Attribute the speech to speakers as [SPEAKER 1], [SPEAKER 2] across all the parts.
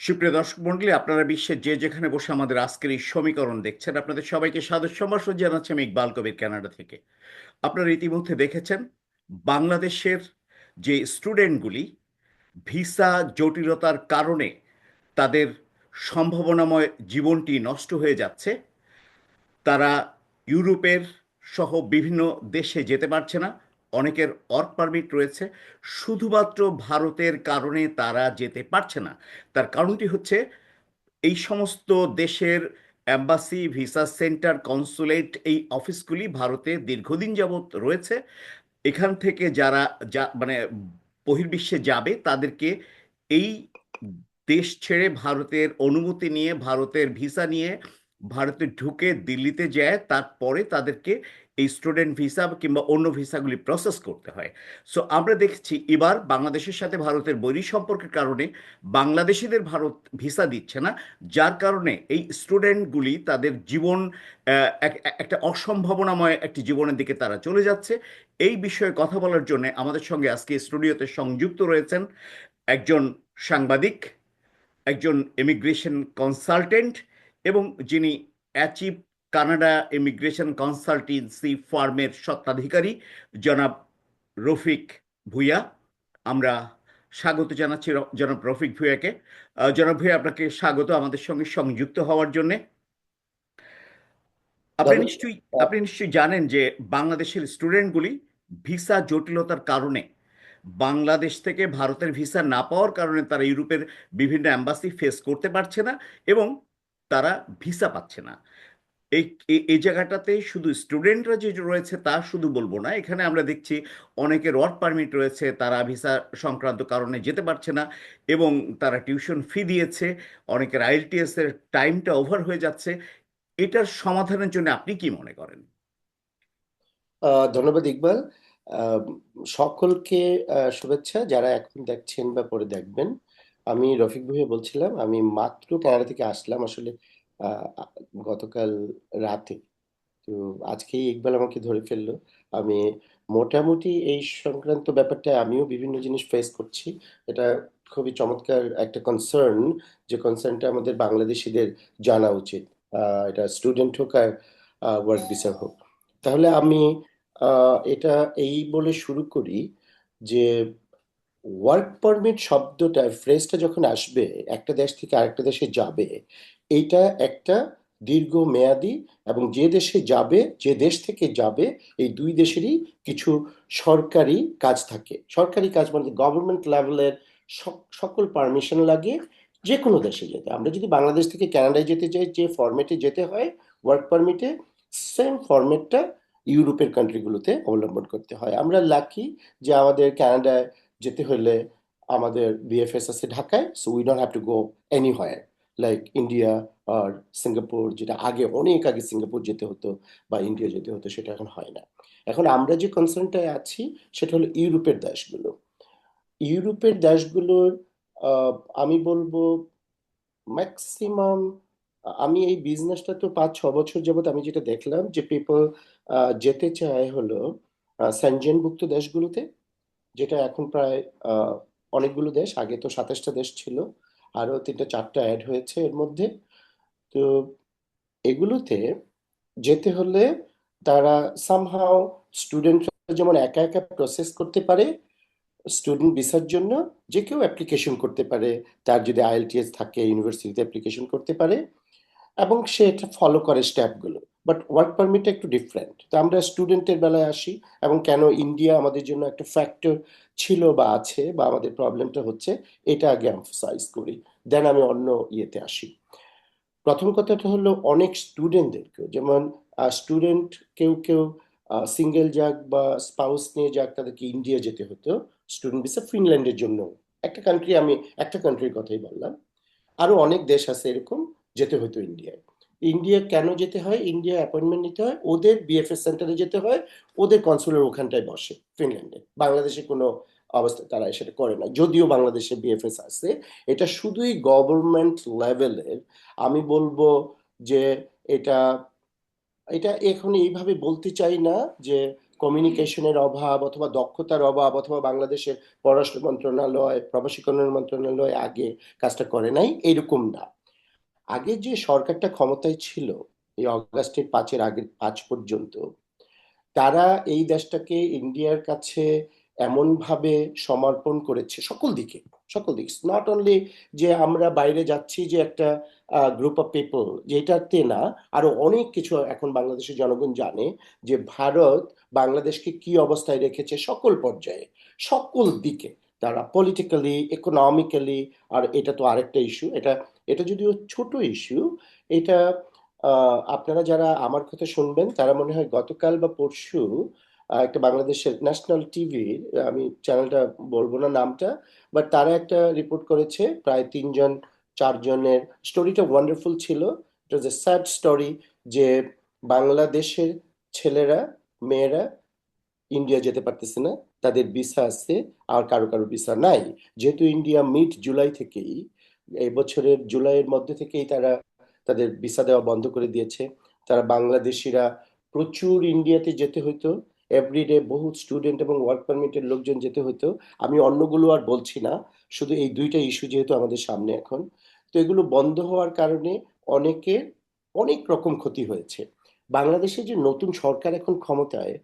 [SPEAKER 1] সুপ্রিয় দর্শক মন্ডলী, আপনারা বিশ্বের যে যেখানে বসে আমাদের আজকের এই সমীকরণ দেখছেন, আপনাদের সবাইকে সাদর সম্ভাষণ জানাচ্ছি আমি ইকবাল কবির কানাডা থেকে। আপনারা ইতিমধ্যে দেখেছেন, বাংলাদেশের যে স্টুডেন্টগুলি ভিসা জটিলতার কারণে তাদের সম্ভাবনাময় জীবনটি নষ্ট হয়ে যাচ্ছে, তারা ইউরোপের সহ বিভিন্ন দেশে যেতে পারছে না অনেকের ওয়ার্ক পারমিট রয়েছে। শুধুমাত্র ভারতের কারণে তারা যেতে পারছে না। তার কারণটি হচ্ছে, এই সমস্ত দেশের অ্যাম্বাসি ভিসা সেন্টার কনসুলেট এই অফিসগুলি ভারতে দীর্ঘদিন যাবৎ রয়েছে। এখান থেকে যারা যা মানে বহির্বিশ্বে যাবে, তাদেরকে এই দেশ ছেড়ে ভারতের অনুমতি নিয়ে, ভারতের ভিসা নিয়ে ভারতে ঢুকে দিল্লিতে যায়, তারপরে তাদেরকে এই স্টুডেন্ট ভিসা কিংবা অন্য ভিসাগুলি প্রসেস করতে হয়। সো আমরা দেখছি এবার বাংলাদেশের সাথে ভারতের বৈরী সম্পর্কের কারণে বাংলাদেশিদের ভারত ভিসা দিচ্ছে না, যার কারণে এই স্টুডেন্টগুলি তাদের জীবন এক- এক- একটা অসম্ভাবনাময় একটি জীবনের দিকে তারা চলে যাচ্ছে। এই বিষয়ে কথা বলার জন্য আমাদের সঙ্গে আজকে স্টুডিওতে সংযুক্ত রয়েছেন একজন সাংবাদিক, একজন ইমিগ্রেশন কনসালটেন্ট এবং যিনি অ্যাচিভ কানাডা ইমিগ্রেশন কনসালটেন্সি ফার্মের স্বত্বাধিকারী জনাব রফিক ভুইয়া। আমরা স্বাগত জানাচ্ছি জনাব রফিক ভুইয়াকে। জনাব ভুইয়া আপনাকে স্বাগত আমাদের সঙ্গে সংযুক্ত হওয়ার জন্যে। আপনি নিশ্চয়ই আপনি নিশ্চয়ই জানেন যে বাংলাদেশের স্টুডেন্টগুলি ভিসা জটিলতার কারণে বাংলাদেশ থেকে ভারতের ভিসা না পাওয়ার কারণে তারা ইউরোপের বিভিন্ন অ্যাম্বাসি ফেস করতে পারছে না এবং তারা ভিসা পাচ্ছে না। এই এই জায়গাটাতে শুধু স্টুডেন্টরা যে রয়েছে তা শুধু বলব না, এখানে আমরা দেখছি অনেকের ওয়ার্ক পারমিট রয়েছে, তারা ভিসা সংক্রান্ত কারণে যেতে পারছে না এবং তারা টিউশন ফি দিয়েছে, অনেকের আইএলটিএস এর টাইমটা ওভার হয়ে যাচ্ছে। এটার সমাধানের জন্য আপনি কি মনে করেন?
[SPEAKER 2] ধন্যবাদ ইকবাল। সকলকে শুভেচ্ছা। যারা এখন দেখছেন বা পরে দেখবেন আমি রফিক ভুঁইয়া বলছিলাম, আমি মাত্র কানাডা থেকে আসলাম আসলে গতকাল রাতে। তো আজকেই ইকবাল আমাকে ধরে ফেলল। আমি মোটামুটি এই সংক্রান্ত ব্যাপারটা আমিও বিভিন্ন জিনিস ফেস করছি। এটা খুবই চমৎকার একটা কনসার্ন যে কনসার্নটা আমাদের বাংলাদেশিদের জানা উচিত। এটা স্টুডেন্ট হোক আর ওয়ার্ক ভিসা হোক। তাহলে আমি এটা এই বলে শুরু করি যে ওয়ার্ক পারমিট শব্দটা ফ্রেজটা যখন আসবে, একটা দেশ থেকে আরেকটা দেশে যাবে এইটা একটা দীর্ঘ মেয়াদি এবং যে দেশে যাবে, যে দেশ থেকে যাবে, এই দুই দেশেরই কিছু সরকারি কাজ থাকে। সরকারি কাজ মানে গভর্নমেন্ট লেভেলের সকল পারমিশন লাগে যে কোনো দেশে যেতে। আমরা যদি বাংলাদেশ থেকে কানাডায় যেতে চাই, যে ফরম্যাটে যেতে হয় ওয়ার্ক পারমিটে সেম ফরম্যাটটা ইউরোপের কান্ট্রিগুলোতে অবলম্বন করতে হয়। আমরা লাকি যে আমাদের কানাডায় যেতে হলে আমাদের বিএফএস আছে ঢাকায় so we don't have to go anywhere like like India আর সিঙ্গাপুর যেটা আগে, অনেক আগে সিঙ্গাপুর যেতে হতো বা ইন্ডিয়া যেতে হতো, সেটা এখন হয় না। এখন আমরা যে কনসার্নটায় আছি, সেটা হলো ইউরোপের দেশগুলো। ইউরোপের দেশগুলোর আমি বলব ম্যাক্সিমাম আমি এই বিজনেসটা তো পাঁচ, ছ বছর যাবত আমি যেটা দেখলাম যে পিপল যেতে চায় হলো সেনজেনভুক্ত দেশগুলোতে যেটা এখন প্রায় অনেকগুলো দেশ, আগে তো সাতাশটা দেশ ছিল আরও তিনটা, চারটা অ্যাড হয়েছে এর মধ্যে। তো এগুলোতে যেতে হলে তারা সামহাও স্টুডেন্টরা যেমন একা একা প্রসেস করতে পারে স্টুডেন্ট ভিসার জন্য যে কেউ অ্যাপ্লিকেশন করতে পারে, তার যদি আইএলটিএস থাকে ইউনিভার্সিটিতে অ্যাপ্লিকেশন করতে পারে, এবং সে এটা ফলো করে স্টেপগুলো বাট ওয়ার্ক পারমিটটা একটু ডিফারেন্ট তো আমরা স্টুডেন্টের বেলায় আসি এবং কেন ইন্ডিয়া আমাদের জন্য একটা ফ্যাক্টর ছিল বা আছে বা আমাদের প্রবলেমটা হচ্ছে, এটা আগে এমফোসাইজ করি। দেন আমি অন্য ইয়েতে আসি। প্রথম কথাটা হলো অনেক স্টুডেন্টদেরকেও যেমন স্টুডেন্ট কেউ কেউ সিঙ্গেল যাক বা স্পাউস নিয়ে যাক, তাদেরকে ইন্ডিয়া যেতে হতো। স্টুডেন্ট ভিসা ফিনল্যান্ডের জন্য। একটা কান্ট্রি আমি, একটা কান্ট্রির কথাই বললাম। আরও অনেক দেশ আছে এরকম, যেতে হতো ইন্ডিয়ায় ইন্ডিয়া কেন যেতে হয়? ইন্ডিয়া অ্যাপয়েন্টমেন্ট নিতে হয়। ওদের বিএফএস সেন্টারে যেতে হয়। ওদের কনসুলার ওখানটায় বসে ফিনল্যান্ডে বাংলাদেশে কোনো অবস্থা তারা সেটা করে না। যদিও বাংলাদেশে বিএফএস আছে। এটা শুধুই গভর্নমেন্ট লেভেলের আমি বলব যে এটা এটা এখন এইভাবে বলতে চাই না যে কমিউনিকেশনের অভাব অথবা দক্ষতার অভাব অথবা বাংলাদেশের পররাষ্ট্র মন্ত্রণালয়, প্রবাসী কল্যাণ মন্ত্রণালয় আগে কাজটা করে নাই। এরকম না। আগে যে সরকারটা ক্ষমতায় ছিল, এই অগাস্টের পাঁচের আগের পাঁচ পর্যন্ত, তারা এই দেশটাকে ইন্ডিয়ার কাছে এমনভাবে সমর্পণ করেছে, সকল দিকে, সকল দিক। নট অনলি যে আমরা বাইরে যাচ্ছি যে একটা গ্রুপ অফ পিপল যেটাতে না, আরও অনেক কিছু এখন বাংলাদেশের জনগণ জানে যে ভারত বাংলাদেশকে কি অবস্থায় রেখেছে সকল পর্যায়ে, সকল দিকে, তারা পলিটিক্যালি ইকোনমিক্যালি আর এটা তো আরেকটা ইস্যু এটা এটা যদিও ছোট ইস্যু এটা আপনারা যারা আমার কথা শুনবেন, তারা মনে হয় গতকাল বা পরশু একটা বাংলাদেশের ন্যাশনাল টিভির আমি চ্যানেলটা বলব না নামটা বাট তারা একটা রিপোর্ট করেছে, প্রায় তিনজন, চারজনের স্টোরিটা ওয়ান্ডারফুল ছিল। ইট ওয়াজ এ স্যাড স্টোরি যে বাংলাদেশের ছেলেরা, মেয়েরা ইন্ডিয়া যেতে পারতেছে না, তাদের ভিসা আছে, আর কারও কারও ভিসা নাই। যেহেতু ইন্ডিয়া মিড জুলাই থেকেই এই বছরের জুলাইয়ের মধ্যে থেকেই তারা তাদের ভিসা দেওয়া বন্ধ করে দিয়েছে। তারা বাংলাদেশিরা প্রচুর ইন্ডিয়াতে যেতে হইতো। এভরিডে বহু স্টুডেন্ট এবং ওয়ার্ক পারমিটের লোকজন যেতে হতো আমি অন্যগুলো আর বলছি না। শুধু এই দুইটা ইস্যু যেহেতু আমাদের সামনে এখন। তো এগুলো বন্ধ হওয়ার কারণে অনেকের অনেক রকম ক্ষতি হয়েছে। বাংলাদেশে যে নতুন সরকার এখন ক্ষমতায়,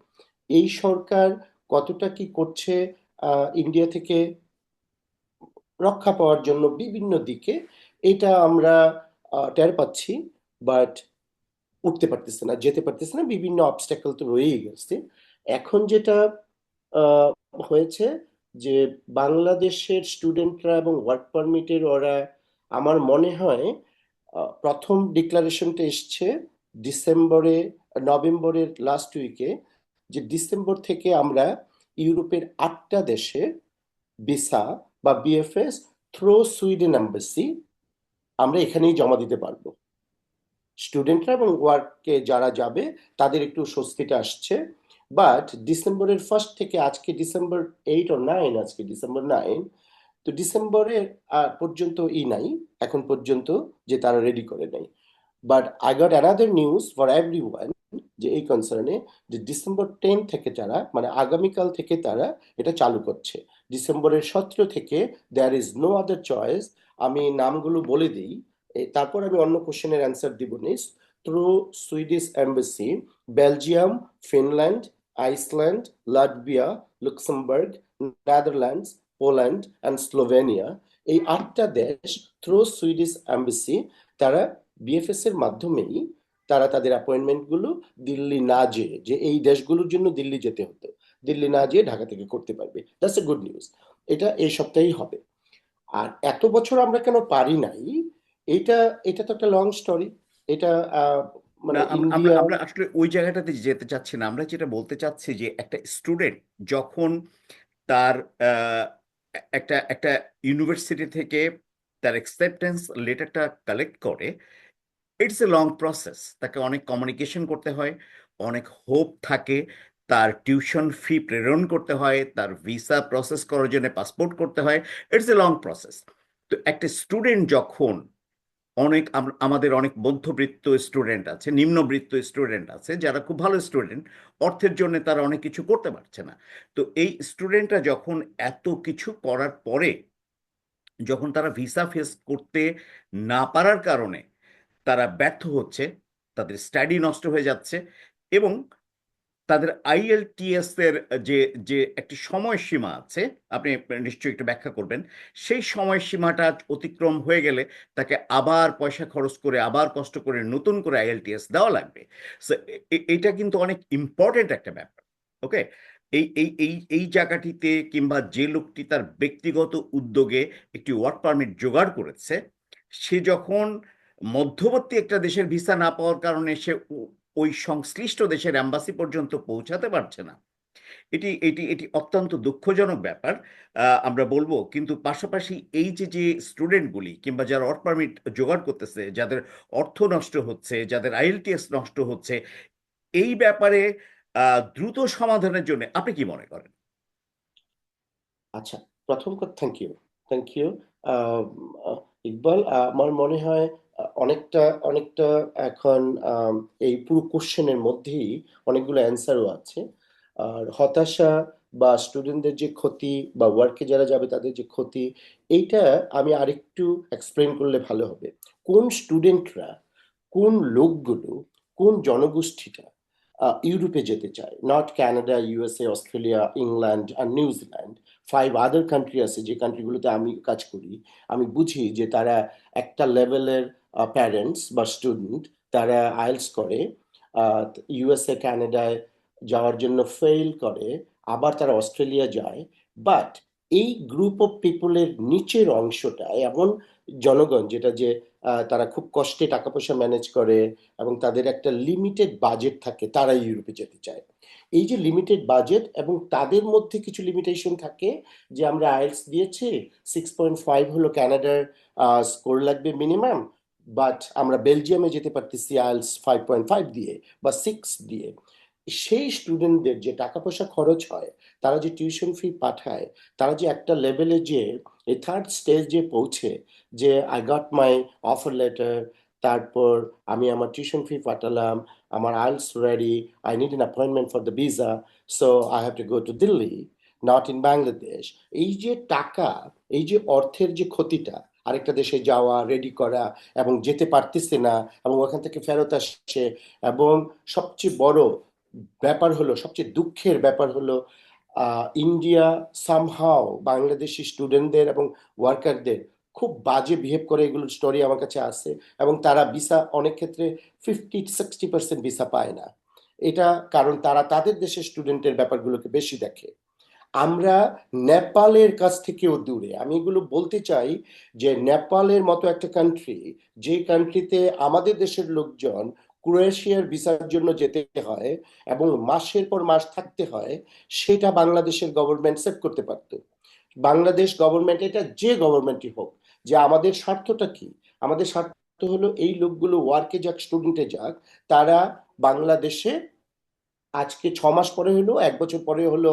[SPEAKER 2] এই সরকার কতটা কি করছে ইন্ডিয়া থেকে রক্ষা পাওয়ার জন্য বিভিন্ন দিকে এটা আমরা টের পাচ্ছি বাট উঠতে পারতেছে না, যেতে পারতেছে না, বিভিন্ন অবস্টাকল তো রয়েই গেছে। এখন যেটা হয়েছে যে বাংলাদেশের স্টুডেন্টরা এবং ওয়ার্ক পারমিটের ওরা, আমার মনে হয় প্রথম ডিক্লারেশনটা এসছে ডিসেম্বরে, নভেম্বরের লাস্ট উইকে যে ডিসেম্বর থেকে আমরা ইউরোপের আটটা দেশে ভিসা বা বিএফএস থ্রো সুইডেন এম্বাসি আমরা এখানেই জমা দিতে পারব। স্টুডেন্টরা এবং ওয়ার্কে যারা যাবে, তাদের একটু স্বস্তিটা আসছে। বাট ডিসেম্বরের ফার্স্ট থেকে আজকে ডিসেম্বর এইট ও নাইন আজকে ডিসেম্বর নাইন তো ডিসেম্বরের পর্যন্ত ই নাই। এখন পর্যন্ত যে তারা রেডি করে নেই। But I got another news for everyone যে এই কনসার্নে যে ডিসেম্বর টেন থেকে তারা মানে আগামীকাল থেকে তারা এটা চালু করছে। ডিসেম্বরের সতেরো থেকে there is no other choice আমি নামগুলো বলে দিই। তারপর আমি অন্য কোশ্চেনের অ্যান্সার দিব নিস through Swedish embassy Belgium Finland Iceland Latvia Luxembourg Netherlands Poland and Slovenia এই আটটা দেশ থ্রু সুইডিশ অ্যাম্বাসি তারা বিএফএস এর মাধ্যমেই তারা তাদের অ্যাপয়েন্টমেন্টগুলো দিল্লি না যেয়ে, যে এই দেশগুলোর জন্য দিল্লি যেতে হতো। দিল্লি না যেয়ে ঢাকা থেকে করতে পারবে। দ্যাটস এ গুড নিউজ এটা এই সপ্তাহেই হবে। আর এত বছর আমরা কেন পারি নাই এটা এটা তো একটা লং স্টোরি এটা মানে
[SPEAKER 1] আমরা আমরা আসলে ওই জায়গাটাতে যেতে চাচ্ছি না। আমরা যেটা বলতে চাচ্ছি যে একটা স্টুডেন্ট যখন তার একটা একটা ইউনিভার্সিটি থেকে তার অ্যাকসেপ্টেন্স লেটারটা কালেক্ট করে ইটস এ লং প্রসেস তাকে অনেক কমিউনিকেশন করতে হয় অনেক হোপ থাকে। তার টিউশন ফি প্রেরণ করতে হয়, তার ভিসা প্রসেস করার জন্য পাসপোর্ট করতে হয়, ইটস এ লং প্রসেস। তো একটা স্টুডেন্ট যখন অনেক আমাদের অনেক মধ্যবৃত্ত স্টুডেন্ট আছে, নিম্নবৃত্ত স্টুডেন্ট আছে, যারা খুব ভালো স্টুডেন্ট, অর্থের জন্য তারা অনেক কিছু করতে পারছে না। তো এই স্টুডেন্টরা যখন এত কিছু করার পরে, যখন তারা ভিসা ফেস করতে না পারার কারণে তারা ব্যর্থ হচ্ছে, তাদের স্টাডি নষ্ট হয়ে যাচ্ছে এবং তাদের আইএলটিএস এর যে যে একটি সময়সীমা আছে, আপনি নিশ্চয়ই একটু ব্যাখ্যা করবেন, সেই সময়সীমাটা অতিক্রম হয়ে গেলে তাকে আবার পয়সা খরচ করে, আবার কষ্ট করে নতুন করে আইএলটিএস দেওয়া লাগবে। এটা কিন্তু অনেক ইম্পর্টেন্ট একটা ব্যাপার ওকে এই এই এই এই জায়গাটিতে কিংবা যে লোকটি তার ব্যক্তিগত উদ্যোগে একটি ওয়ার্ক পারমিট জোগাড় করেছে, সে যখন মধ্যবর্তী একটা দেশের ভিসা না পাওয়ার কারণে সে ওই সংশ্লিষ্ট দেশের অ্যাম্বাসি পর্যন্ত পৌঁছাতে পারছে না। এটি এটি এটি অত্যন্ত দুঃখজনক ব্যাপার আমরা বলব। কিন্তু পাশাপাশি এই যে যে স্টুডেন্টগুলি কিংবা যারা ওয়ার্ক পারমিট জোগাড় করতেছে, যাদের অর্থ নষ্ট হচ্ছে, যাদের আইএলটিএস নষ্ট হচ্ছে, এই ব্যাপারে দ্রুত সমাধানের জন্য আপনি কি মনে করেন?
[SPEAKER 2] আচ্ছা প্রথম কথা thank you thank you Iqbal আমার মনে হয় অনেকটা অনেকটা এখন এই পুরো কোশ্চেনের মধ্যেই অনেকগুলো অ্যান্সারও আছে। আর হতাশা বা স্টুডেন্টদের যে ক্ষতি বা ওয়ার্কে যারা যাবে তাদের যে ক্ষতি, এইটা আমি আরেকটু এক্সপ্লেন করলে ভালো হবে। কোন স্টুডেন্টরা কোন লোকগুলো, কোন জনগোষ্ঠীটা ইউরোপে যেতে চায়? Not Canada USA Australia England R New Zealand five other country আছে যে কান্ট্রিগুলোতে আমি কাজ করি। আমি বুঝি যে তারা একটা লেভেলের প্যারেন্টস বা স্টুডেন্ট তারা আইএলস করে ইউএসএ কানাডায় যাওয়ার জন্য ফেল করে, আবার তারা অস্ট্রেলিয়া যায় বাট এই গ্রুপ অফ পিপলের নিচের অংশটা এমন জনগণ যেটা যে তারা খুব কষ্টে টাকা পয়সা ম্যানেজ করে এবং তাদের একটা লিমিটেড বাজেট থাকে তারা ইউরোপে যেতে চায়। এই যে লিমিটেড বাজেট এবং তাদের মধ্যে কিছু লিমিটেশন থাকে, যে আমরা আইএলস দিয়েছি সিক্স পয়েন্ট ফাইভ হলো ক্যানাডার স্কোর লাগবে মিনিমাম বাট আমরা বেলজিয়ামে যেতে পারতেছি আইএলস ফাইভ পয়েন্ট ফাইভ দিয়ে বা সিক্স দিয়ে। সেই স্টুডেন্টদের যে টাকা পয়সা খরচ হয়, তারা যে টিউশন ফি পাঠায়, তারা যে একটা লেভেলে যে থার্ড যে পৌঁছে যে I got my offer letter তারপর আমি আমার টিউশন ফি পাঠালাম, আমার IELTS ready I need an appointment for the visa so I have to go to Delhi not in Bangladesh এই যে টাকা, এই যে অর্থের যে ক্ষতিটা আরেকটা দেশে যাওয়া রেডি করা এবং যেতে পারতেছে না এবং ওখান থেকে ফেরত আসছে এবং সবচেয়ে বড় ব্যাপার হলো, সবচেয়ে দুঃখের ব্যাপার হলো ইন্ডিয়া সামহাও বাংলাদেশি স্টুডেন্টদের এবং ওয়ার্কারদের খুব বাজে বিহেভ করে এগুলোর স্টোরি আমার কাছে আছে এবং তারা ভিসা অনেক ক্ষেত্রে ফিফটি সিক্সটি পার্সেন্ট ভিসা পায় না। এটা কারণ তারা তাদের দেশের স্টুডেন্টের ব্যাপারগুলোকে বেশি দেখে। আমরা নেপালের কাছ থেকেও দূরে। আমি এগুলো বলতে চাই যে নেপালের মতো একটা কান্ট্রি যে কান্ট্রিতে আমাদের দেশের লোকজন ক্রোয়েশিয়ার ভিসার জন্য যেতে হয় এবং মাসের পর মাস থাকতে হয়, সেটা বাংলাদেশের গভর্নমেন্ট সেভ করতে পারত। বাংলাদেশ গভর্নমেন্ট এটা যে গভর্নমেন্টই হোক, যে আমাদের স্বার্থটা কি? আমাদের স্বার্থ হলো এই লোকগুলো ওয়ার্কে যাক স্টুডেন্টে যাক, তারা বাংলাদেশে আজকে ছ মাস পরে হলো, এক বছর পরে হলো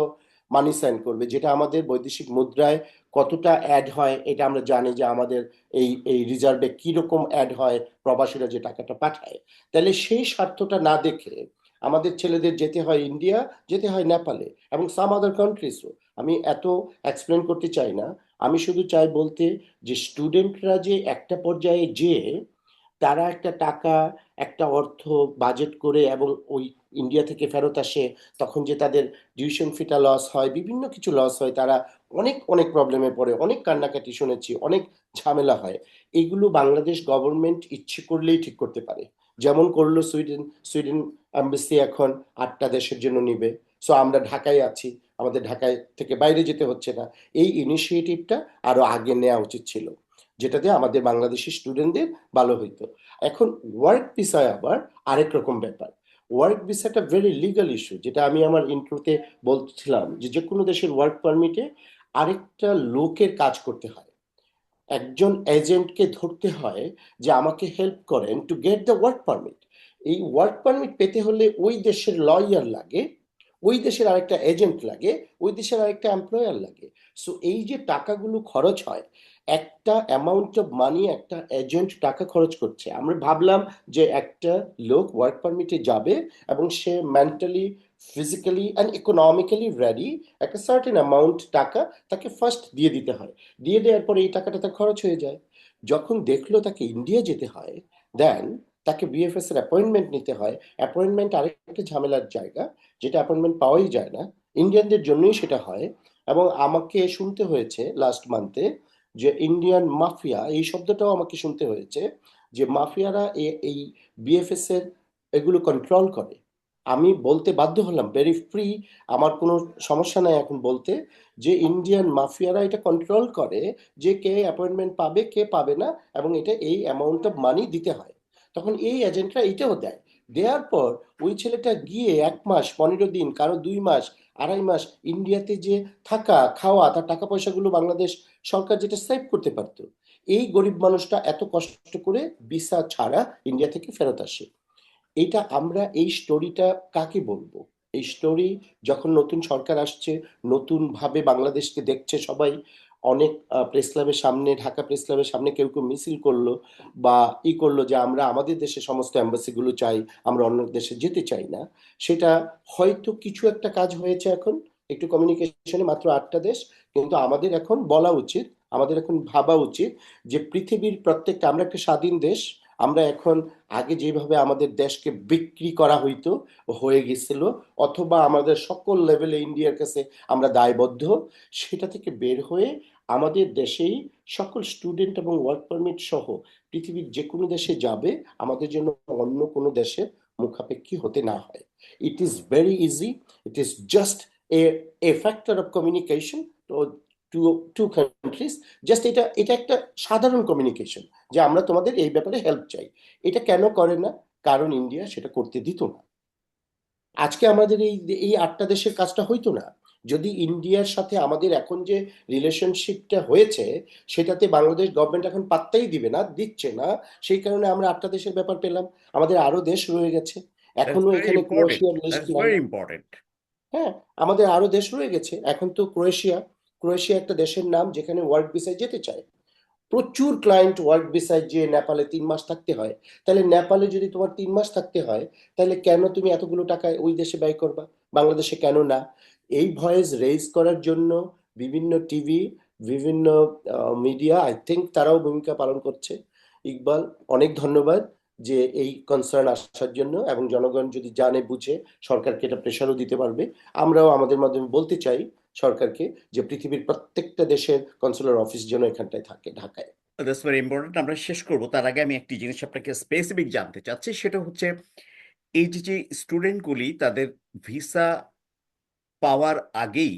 [SPEAKER 2] মানি সাইন করবে, যেটা আমাদের বৈদেশিক মুদ্রায় কতটা অ্যাড হয়, এটা আমরা জানি যে আমাদের এই এই রিজার্ভে কীরকম অ্যাড হয়, প্রবাসীরা যে টাকাটা পাঠায়। তাহলে সেই স্বার্থটা না দেখে আমাদের ছেলেদের যেতে হয় ইন্ডিয়া যেতে হয় নেপালে এবং সাম আদার কান্ট্রিজও আমি এত এক্সপ্লেন করতে চাই না। আমি শুধু চাই বলতে যে স্টুডেন্টরা যে একটা পর্যায়ে যে তারা একটা টাকা, একটা অর্থ বাজেট করে এবং ওই ইন্ডিয়া থেকে ফেরত আসে, তখন যে তাদের টিউশন ফিটা লস হয়, বিভিন্ন কিছু লস হয়, তারা অনেক অনেক প্রবলেমে পড়ে, অনেক কান্নাকাটি শুনেছি, অনেক ঝামেলা হয়। এগুলো বাংলাদেশ গভর্নমেন্ট ইচ্ছে করলেই ঠিক করতে পারে। যেমন করল সুইডেন সুইডেন এম্বাসি এখন আটটা দেশের জন্য নিবে। সো আমরা ঢাকায় আছি, আমাদের ঢাকায় থেকে বাইরে যেতে হচ্ছে না। এই ইনিশিয়েটিভটা আরও আগে নেওয়া উচিত ছিল। যেটাতে আমাদের বাংলাদেশি স্টুডেন্টদের ভালো হইতো। এখন ওয়ার্ক ভিসায় আবার আরেক রকম ব্যাপার। ওয়ার্ক ভিসাটা ভেরি লিগাল ইস্যু যেটা আমি আমার ইন্ট্রোতে বলছিলাম যে যে কোনো দেশের ওয়ার্ক পারমিটে আরেকটা লোকের কাজ করতে হয়। একজন এজেন্টকে ধরতে হয় যে আমাকে হেল্প করেন to get the work permit এই ওয়ার্ক পারমিট পেতে হলে ওই দেশের লয়ার লাগে, ওই দেশের আরেকটা এজেন্ট লাগে, ওই দেশের আরেকটা এমপ্লয়ার লাগে। সো এই যে টাকাগুলো খরচ হয় একটা অ্যামাউন্ট অফ মানি একটা এজেন্ট টাকা খরচ করছে। আমরা ভাবলাম যে একটা লোক ওয়ার্ক পারমিটে যাবে এবং সে mentally physically and economically ready একটা সার্টেন অ্যামাউন্ট টাকা তাকে ফার্স্ট দিয়ে দিতে হয়। দিয়ে দেওয়ার পরে এই টাকাটা তার খরচ হয়ে যায়। যখন দেখল তাকে ইন্ডিয়া যেতে হয় দেন তাকে বিএফএস এর অ্যাপয়েন্টমেন্ট নিতে হয়। অ্যাপয়েন্টমেন্ট আরেকটা ঝামেলার জায়গা, যেটা অ্যাপয়েন্টমেন্ট পাওয়াই যায় না। ইন্ডিয়ানদের জন্যই সেটা হয় এবং আমাকে শুনতে হয়েছে লাস্ট মান্থে যে ইন্ডিয়ান মাফিয়া এই শব্দটাও আমাকে শুনতে হয়েছে যে মাফিয়ারা এই বিএফএস এর এগুলো কন্ট্রোল করে। আমি বলতে বাধ্য হলাম ভেরি ফ্রি আমার কোনো সমস্যা নাই এখন বলতে, যে ইন্ডিয়ান মাফিয়ারা এটা কন্ট্রোল করে যে কে অ্যাপয়েন্টমেন্ট পাবে, কে পাবে না, এবং এটা এই অ্যামাউন্ট অফ মানি দিতে হয়। তখন এই এজেন্টরা এইটাও দেয়। দেওয়ার পর ওই ছেলেটা গিয়ে এক মাস, পনেরো দিন, কারও দুই মাস আড়াই মাস ইন্ডিয়াতে যে থাকা, খাওয়া, তার টাকা পয়সাগুলো বাংলাদেশ সরকার যেটা সেভ করতে পারত, এই গরিব মানুষটা এত কষ্ট করে ভিসা ছাড়া ইন্ডিয়া থেকে ফেরত আসে। এটা আমরা এই স্টোরিটা কাকে বলব? এই স্টোরি যখন নতুন সরকার আসছে নতুন ভাবে বাংলাদেশকে দেখছে সবাই অনেক প্রেস ক্লাবের সামনে, ঢাকা প্রেস ক্লাবের সামনে কেউ কেউ মিছিল করল বা ই করল যে আমরা আমাদের দেশে সমস্ত অ্যাম্বাসিগুলো চাই, আমরা অন্য দেশে যেতে চাই না। সেটা হয়তো কিছু একটা কাজ হয়েছে এখন, একটু কমিউনিকেশনে মাত্র আটটা দেশ, কিন্তু আমাদের এখন বলা উচিত, আমাদের এখন ভাবা উচিত যে পৃথিবীর প্রত্যেকটা, আমরা একটা স্বাধীন দেশ, আমরা এখন আগে যেভাবে আমাদের দেশকে বিক্রি করা হইতো, হয়ে গেছিল, অথবা আমাদের সকল লেভেলে ইন্ডিয়ার কাছে আমরা দায়বদ্ধ, সেটা থেকে বের হয়ে আমাদের দেশেই সকল স্টুডেন্ট এবং ওয়ার্ক পারমিট সহ পৃথিবীর যে কোনো দেশে যাবে, আমাদের জন্য অন্য কোনো দেশের মুখাপেক্ষী হতে না হয়। It is very easy it is just a a factor of communication তো টু টু কান্ট্রিজ জাস্ট এটা এটা একটা সাধারণ কমিউনিকেশন যে আমরা তোমাদের এই ব্যাপারে হেল্প চাই। এটা কেন করে না? কারণ ইন্ডিয়া সেটা করতে দিত না। আজকে আমাদের এই এই আটটা দেশের কাজটা হইতো না। যদি ইন্ডিয়ার সাথে আমাদের এখন যে রিলেশনশিপটা হয়েছে সেটাতে বাংলাদেশ গভর্নমেন্ট এখন পাত্তাই দিবে না দিচ্ছে না সেই কারণে আমরা আটটা দেশের ব্যাপার পেলাম। আমাদের আরও দেশ রয়ে গেছে।
[SPEAKER 1] এখনও
[SPEAKER 2] এখানে ক্রোয়েশিয়ার লিস্ট. হ্যাঁ আমাদের আরও দেশ রয়ে গেছে। এখন তো ক্রোয়েশিয়া ক্রোয়েশিয়া একটা দেশের নাম যেখানে ওয়ার্ল্ড ভিসায় যেতে চায়। প্রচুর ক্লায়েন্ট ওয়ার্ক ভিসায় যে নেপালে তিন মাস থাকতে হয়। তাহলে নেপালে যদি তোমার তিন মাস থাকতে হয় তাহলে কেন তুমি এতগুলো টাকা ওই দেশে ব্যয় করবা? বাংলাদেশে কেন না? এই ভয়েস রেজ করার জন্য বিভিন্ন টিভি বিভিন্ন মিডিয়া আই থিঙ্ক তারাও ভূমিকা পালন করছে। ইকবাল, অনেক ধন্যবাদ যে এই কনসার্ন আসার জন্য এবং জনগণ যদি জানে, বুঝে, সরকারকে এটা প্রেশারও দিতে পারবে। আমরাও আমাদের মাধ্যমে বলতে চাই সরকারকে যে পৃথিবীর প্রত্যেকটা দেশের কনসুলার অফিস যেন এখানটায় থাকে, ঢাকায়।
[SPEAKER 1] দ্যাটস ভেরি ইম্পর্টেন্ট আমরা শেষ করব। তার আগে আমি একটি জিনিস আপনাকে স্পেসিফিক জানতে চাচ্ছি, সেটা হচ্ছে এই যে যে স্টুডেন্টগুলি তাদের ভিসা পাওয়ার আগেই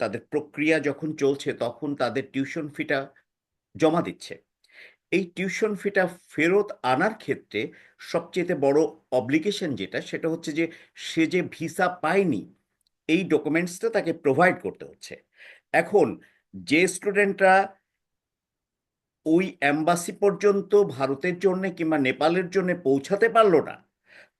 [SPEAKER 1] তাদের প্রক্রিয়া যখন চলছে, তখন তাদের টিউশন ফিটা জমা দিচ্ছে। এই টিউশন ফিটা ফেরত আনার ক্ষেত্রে সবচেয়ে বড় অব্লিগেশন যেটা, সেটা হচ্ছে যে, সে যে ভিসা পায়নি, এই ডকুমেন্টসটা তাকে প্রোভাইড করতে হচ্ছে। এখন যে স্টুডেন্টরা ওই অ্যাম্বাসি পর্যন্ত, ভারতের জন্য কিংবা নেপালের জন্য পৌঁছাতে পারল না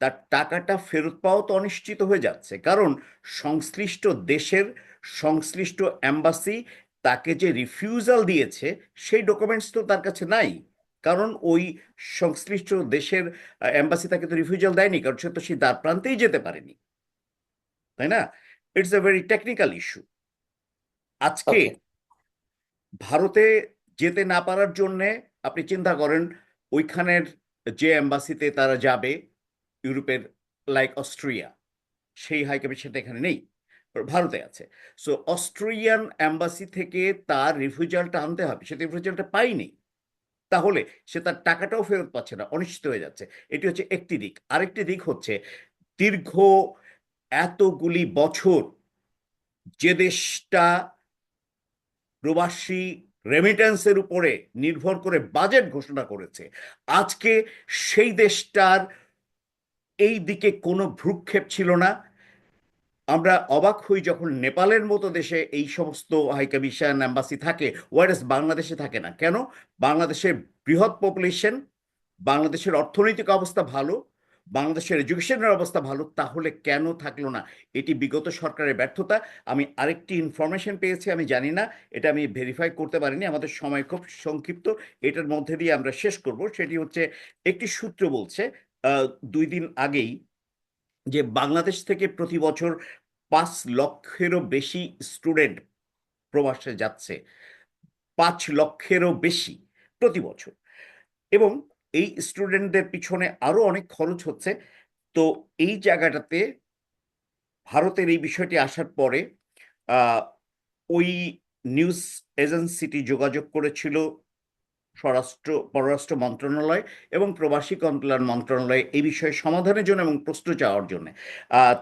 [SPEAKER 1] তার টাকাটা ফেরত পাওয়া তো অনিশ্চিত হয়ে যাচ্ছে। কারণ সংশ্লিষ্ট দেশের সংশ্লিষ্ট অ্যাম্বাসি তাকে যে রিফিউজাল দিয়েছে সেই ডকুমেন্টস তো তার কাছে নাই। কারণ ওই সংশ্লিষ্ট দেশের অ্যাম্বাসি তাকে তো রিফিউজাল দেয়নি কারণ সে তো সেই দ্বার প্রান্তেই যেতে পারেনি। তাই না? It's a very technical issue আজকে ভারতে যেতে না পারার জন্যে আপনি চিন্তা করেন ওইখানের যে অ্যাম্বাসিতে তারা যাবে ইউরোপের লাইক অস্ট্রিয়া সেই হাই কমিশনটা এখানে নেই ভারতে আছে। সো অস্ট্রিয়ান অ্যাম্বাসি থেকে তার রিফিউজালটা আনতে হবে, সে রিফিউজালটা পাইনি তাহলে সে তার টাকাটাও ফেরত পাচ্ছে না, অনিশ্চিত হয়ে যাচ্ছে। এটি হচ্ছে একটি দিক। আরেকটি দিক হচ্ছে, দীর্ঘ এতগুলি বছর যে দেশটা প্রবাসী রেমিটেন্সের উপরে নির্ভর করে বাজেট ঘোষণা করেছে, আজকে সেই দেশটার এই দিকে কোনো ভ্রুক্ষেপ ছিল না। আমরা অবাক হই যখন নেপালের মতো দেশে এই সমস্ত হাইকমিশন অ্যাম্বাসি থাকে ওয়ারেস বাংলাদেশে থাকে না। কেন? বাংলাদেশের বৃহৎ পপুলেশন, বাংলাদেশের অর্থনৈতিক অবস্থা ভালো, বাংলাদেশের এডুকেশনের অবস্থা ভালো, তাহলে কেন থাকল না? এটি বিগত সরকারের ব্যর্থতা। আমি আরেকটি ইনফরমেশন পেয়েছি, আমি জানি না, এটা আমি ভেরিফাই করতে পারিনি, আমাদের সময় খুব সংক্ষিপ্ত। এটার মধ্যে দিয়ে আমরা শেষ করব। সেটি হচ্ছে, একটি সূত্র বলছে দুই দিন আগেই যে বাংলাদেশ থেকে প্রতি বছর পাঁচ লক্ষেরও বেশি স্টুডেন্ট প্রবাসে যাচ্ছে, পাঁচ লক্ষেরও বেশি প্রতি বছর। এবং এই স্টুডেন্টদের পিছনে আরও অনেক খরচ হচ্ছে। তো এই জায়গাটাতে ভারতের এই বিষয়টি আসার পরে ওই নিউজ এজেন্সিটি যোগাযোগ করেছিল স্বরাষ্ট্র, পররাষ্ট্র মন্ত্রণালয় এবং প্রবাসী কল্যাণ মন্ত্রণালয় এই বিষয়ে সমাধানের জন্য এবং প্রশ্ন চাওয়ার জন্য।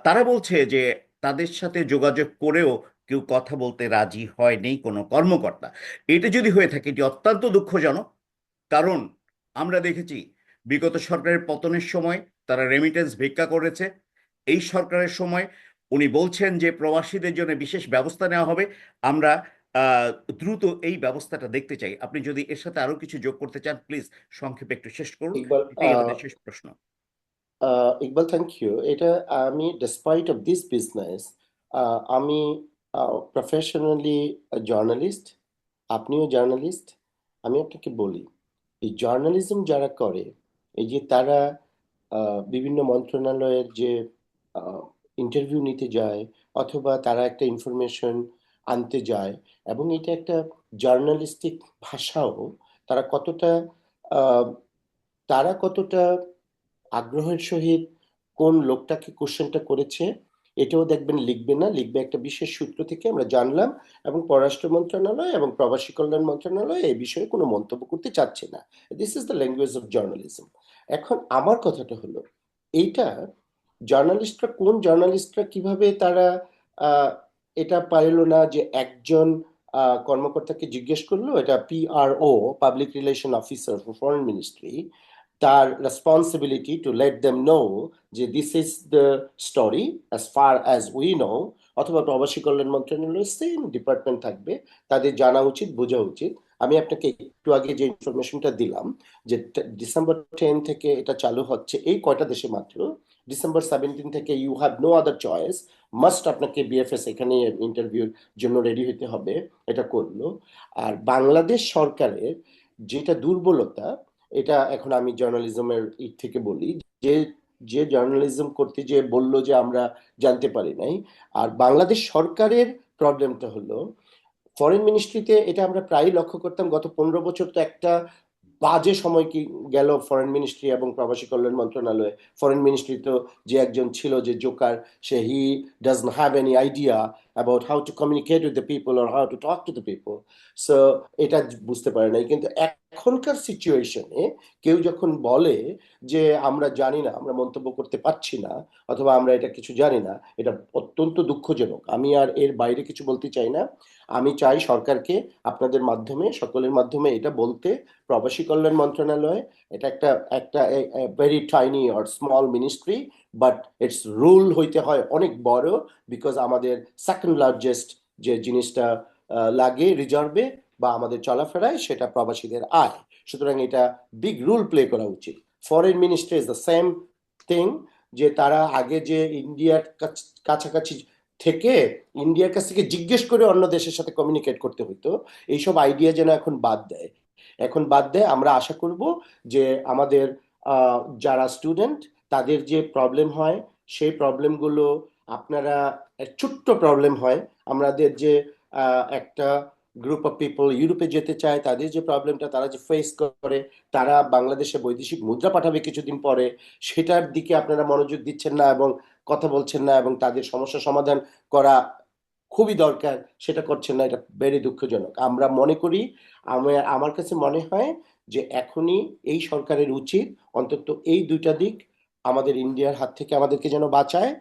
[SPEAKER 1] তারা বলছে যে তাদের সাথে যোগাযোগ করেও কেউ কথা বলতে রাজি হয়নি কোনো কর্মকর্তা। এটা যদি হয়ে থাকে, এটি অত্যন্ত দুঃখজনক। কারণ আমরা দেখেছি, বিগত সরকারের পতনের সময় তারা রেমিটেন্স ভিক্ষা করেছে। এই সরকারের সময় উনি বলছেন যে প্রবাসীদের জন্য বিশেষ ব্যবস্থা নেওয়া হবে। আমরা দ্রুত এই ব্যবস্থাটা দেখতে চাই। আপনি যদি এর সাথে আরও কিছু যোগ করতে চান প্লিজ সংক্ষেপে একটু শেষ করুন। এটাই আমাদের শেষ প্রশ্ন।
[SPEAKER 2] আহ, ইকবাল থ্যাংক ইউ এটা আমি ডেসপাইট অফ দিস বিজনেস আমি প্রফেশনালি জার্নালিস্ট আপনিও জার্নালিস্ট আমি আপনাকে বলি এই জার্নালিজম যারা করে এই যে তারা বিভিন্ন মন্ত্রণালয়ের যে ইন্টারভিউ নিতে যায় অথবা তারা একটা ইনফরমেশন আনতে যায় এবং এটা একটা জার্নালিস্টিক ভাষাও, তারা কতটা তারা কতটা আগ্রহের সহিত কোন লোকটাকে কোশ্চেনটা করেছে এটাও দেখবেন লিখবে না, লিখবে একটা বিশেষ সূত্র থেকে আমরা জানলাম এবং পররাষ্ট্র মন্ত্রণালয় এবং প্রবাসী কল্যাণ মন্ত্রণালয় এই বিষয়ে কোনো মন্তব্য করতে চাচ্ছে না। This is the language of journalism এখন আমার কথাটা হলো, এইটা জার্নালিস্টরা কোন জার্নালিস্টরা কীভাবে তারা এটা পারল না যে একজন কর্মকর্তাকে জিজ্ঞেস করল, এটা PRO public relation officer for foreign ministry তার responsibility to let them know যে this is the story as far as we know অথবা প্রবাসী কল্যাণ মন্ত্রণালয়ের সেম ডিপার্টমেন্ট থাকবে, তাদের জানা উচিত, বোঝা উচিত। আমি আপনাকে একটু আগে যে ইনফরমেশনটা দিলাম, যে ডিসেম্বর টেন থেকে এটা চালু হচ্ছে, এই কয়টা দেশে মাত্র? ডিসেম্বর সেভেন্টিন থেকে you have no other choice must আপনাকে বিএফএস এখানে ইন্টারভিউর জন্য রেডি হতে হবে। এটা করল। আর বাংলাদেশ সরকারের যেটা দুর্বলতা, এটা এখন আমি জার্নালিজমের ইট থেকে বলি, যে যে জার্নালিজম করতে যে বলল যে আমরা জানতে পারি নাই। আর বাংলাদেশ সরকারের প্রবলেমটা হলো ফরেন মিনিস্ট্রিতে এটা আমরা প্রায়ই লক্ষ্য করতাম, গত পনেরো বছর তো একটা বাজে সময় কি গেল ফরেন মিনিস্ট্রি এবং প্রবাসী কল্যাণ মন্ত্রণালয়ে? ফরেন মিনিস্ট্রি তো যে একজন ছিল যে joker say he does have any idea about how to communicate with the people or how to talk to the people so এটা বুঝতে পারে নাই। কিন্তু এখনকার সিচুয়েশনে কেউ যখন বলে যে, আমরা জানি না, আমরা মন্তব্য করতে পারছি না, অথবা আমরা এটা কিছু জানি না, এটা অত্যন্ত দুঃখজনক। আমি আর এর বাইরে কিছু বলতে চাই না। আমি চাই সরকারকে আপনাদের মাধ্যমে, সকলের মাধ্যমে এটা বলতে। প্রবাসী কল্যাণ মন্ত্রণালয়, এটা একটা একটা very tiny or small ministry but its role হইতে হয় অনেক বড় বিকজ আমাদের সেকেন্ড লার্জেস্ট যে জিনিসটা লাগে রিজার্ভে বা আমাদের চলাফেরায় সেটা প্রবাসীদের আয়। সুতরাং এটা বিগ রুল প্লে করা উচিত। Foreign ministry is the same thing যে তারা আগে যে ইন্ডিয়ার কাছ- কাছাকাছি থেকে ইন্ডিয়ার কাছ থেকে জিজ্ঞেস করে অন্য দেশের সাথে কমিউনিকেট করতে হতো এইসব আইডিয়া যেন এখন বাদ দেয়। এখন বাদ দেয়, আমরা আশা করব যে আমাদের যারা স্টুডেন্ট তাদের যে প্রবলেম হয়, সেই প্রবলেমগুলো আপনারা ছোট্ট প্রবলেম হয়, আমাদের যে একটা গ্রুপ অফ পিপল ইউরোপে যেতে চায়, তাদের যে প্রবলেমটা তারা যে ফেস করে, তারা বাংলাদেশে বৈদেশিক মুদ্রা পাঠাবে কিছুদিন পরে, সেটার দিকে আপনারা মনোযোগ দিচ্ছেন না এবং কথা বলছেন না এবং তাদের সমস্যা সমাধান করা খুবই দরকার, সেটা করছেন না, এটা ভেরি দুঃখজনক। আমরা মনে করি আমার আমার কাছে মনে হয় যে এখনই এই সরকারের উচিত অন্তত এই দুইটা দিক আমাদের ইন্ডিয়ার হাত থেকে আমাদেরকে যেন বাঁচায়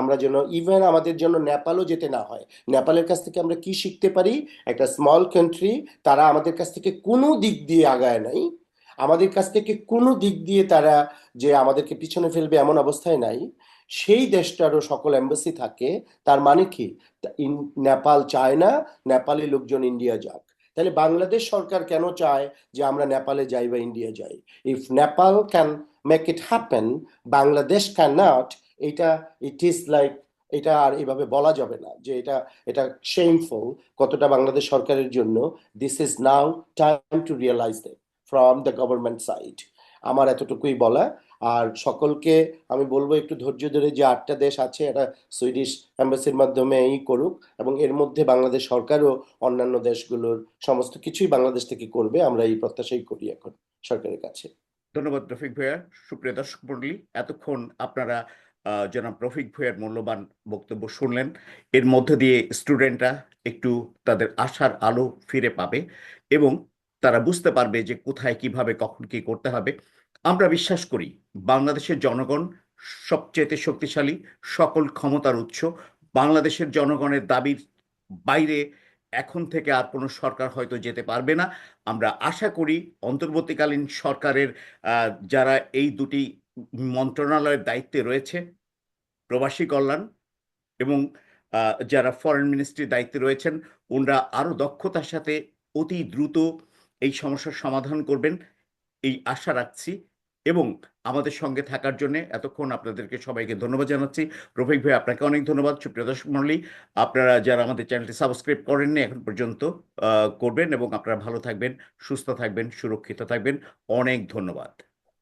[SPEAKER 2] আমরা যেন ইভেন আমাদের জন্য নেপালও যেতে না হয়। নেপালের কাছ থেকে আমরা কি শিখতে পারি? একটা স্মল কান্ট্রি তারা আমাদের কাছ থেকে কোনো দিক দিয়ে আগায় নাই। আমাদের কাছ থেকে কোনো দিক দিয়ে তারা যে আমাদেরকে পিছনে ফেলবে এমন অবস্থায় নাই। সেই দেশটারও সকল এম্বাসি থাকে। তার মানে কি? নেপাল চায় না, নেপালি লোকজন ইন্ডিয়া যাক। তাহলে বাংলাদেশ সরকার কেন চায় যে আমরা নেপালে যাই বা ইন্ডিয়া যাই? If Nepal can make it happen Bangladesh can not এটা ইট ইজ লাইক এটা আর এভাবে বলা যাবে না যে এটা এটা শেমফুল কতটা বাংলাদেশ সরকারের জন্য। This is now time to realise that from the government side আমার এতটুকুই বলা। আর সকলকে আমি বলব একটু ধৈর্য ধরে যে আটটা দেশ আছে এটা সুইডিশ অ্যাম্বাসির মাধ্যমে এই করুক এবং এর মধ্যে বাংলাদেশ সরকারও অন্যান্য দেশগুলোর সমস্ত কিছুই বাংলাদেশ থেকে করবে। আমরা এই প্রত্যাশাই করি এখন সরকারের কাছে।
[SPEAKER 1] ধন্যবাদ রফিক ভাইয়া। সুপ্রিয় দর্শক মন্ডলী এতক্ষণ আপনারা জনাব রফিক ভাইয়ার মূল্যবান বক্তব্য শুনলেন। এর মধ্য দিয়ে স্টুডেন্টরা একটু তাদের আশার আলো ফিরে পাবে এবং তারা বুঝতে পারবে যে কোথায় কীভাবে, কখন কি করতে হবে। আমরা বিশ্বাস করি, বাংলাদেশের জনগণ সবচেয়ে শক্তিশালী, সকল ক্ষমতার উৎস। বাংলাদেশের জনগণের দাবির বাইরে এখন থেকে আর কোনো সরকার হয়তো যেতে পারবে না। আমরা আশা করি, অন্তর্বর্তীকালীন সরকারের যারা এই দুটি মন্ত্রণালয়ের দায়িত্বে রয়েছে প্রবাসী কল্যাণ এবং যারা ফরেন মিনিস্ট্রির দায়িত্বে রয়েছেন, ওনারা আরও দক্ষতার সাথে অতি দ্রুত এই সমস্যার সমাধান করবেন। এই আশা রাখছি এবং আমাদের সঙ্গে থাকার জন্য এতক্ষণ আপনাদেরকে সবাইকে ধন্যবাদ জানাচ্ছি। রফিক ভাই, আপনাকে অনেক ধন্যবাদ। সুপ্রিয় দর্শক মণ্ডলী, আপনারা যারা আমাদের চ্যানেলটি সাবস্ক্রাইব করেননি, এখন পর্যন্ত করবেন এবং আপনারা ভালো থাকবেন, সুস্থ থাকবেন, সুরক্ষিত থাকবেন। অনেক ধন্যবাদ।